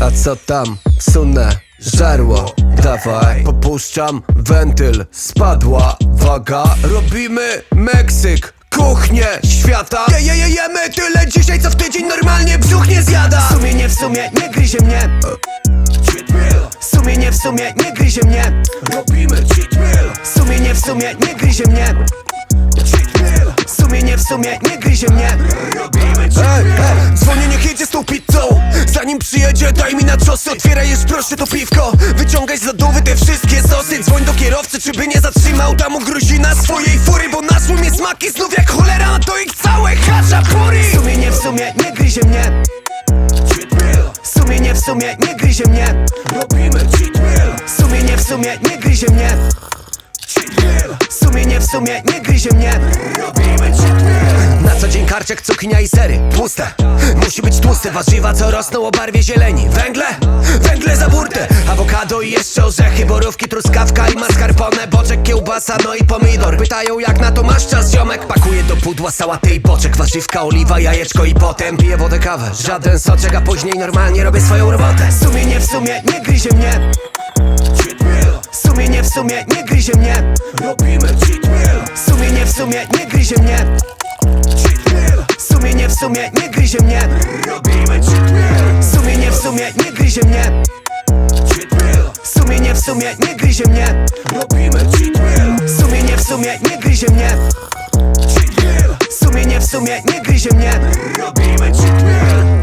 A co tam? Sunę, żarło. Dawaj, popuszczam wentyl. Spadła waga. Robimy Meksyk Kuchnię świata. Je, je, je, Jemy tyle dzisiaj co w tydzień normalnie brzuch nie zjada. W sumie nie w sumie nie gryzie mnie. W sumie nie w sumie nie gryzie mnie. Robimy cheat meal. W sumie nie w sumie nie gryzie mnie. W sumie nie w sumie nie gryzie mnie. Robimy ej, ej, Dzwonię daj mi na czosy Otwieraj już proszę to piwko. Wyciągaj z lodówy te wszystkie sosy. Dzwoń do kierowcy czy by nie zatrzymał Tam u Gruzina swojej fury Bo naszły mnie smaki znów jak cholera A to ich całe haczapury W sumie nie w sumie nie gryzie mnie. W sumie nie w sumie nie gryzie mnie. Robimy cheat meal W sumie nie w sumie nie gryzie mnie. W sumie nie w sumie nie gryzie mnie. Robimy cheat meal Na co dzień karczek, cukinia i sery. Tłuste, musi być tłuste Warzywa co rosną o barwie zieleni. Węgle, węgle za burtę. Awokado i jeszcze orzechy Borówki, truskawka i mascarpone Boczek, kiełbasa, no i pomidor. Pytają jak na to masz czas ziomek? Pakuję do pudła sałatę i boczek Warzywka, oliwa, jajeczko i potem Piję wodę, kawę, żaden soczek A później normalnie robię swoją robotę. W sumie nie w sumie nie gryzie mnie. W sumie nie w sumie nie gryzie mnie. Robimy cheat meal. W sumie nie w sumie nie gryzie mnie meal W sumie nie gryzie mnie. Robimy cheat meal W sumie nie gryzie mnie. Cheat meal W sumie nie w sumie nie gryzie mnie. Robimy cheat meal W sumie nie gryzie mnie. Cheat meal W sumie nie w sumie nie gryzie mnie. Robimy cheat meal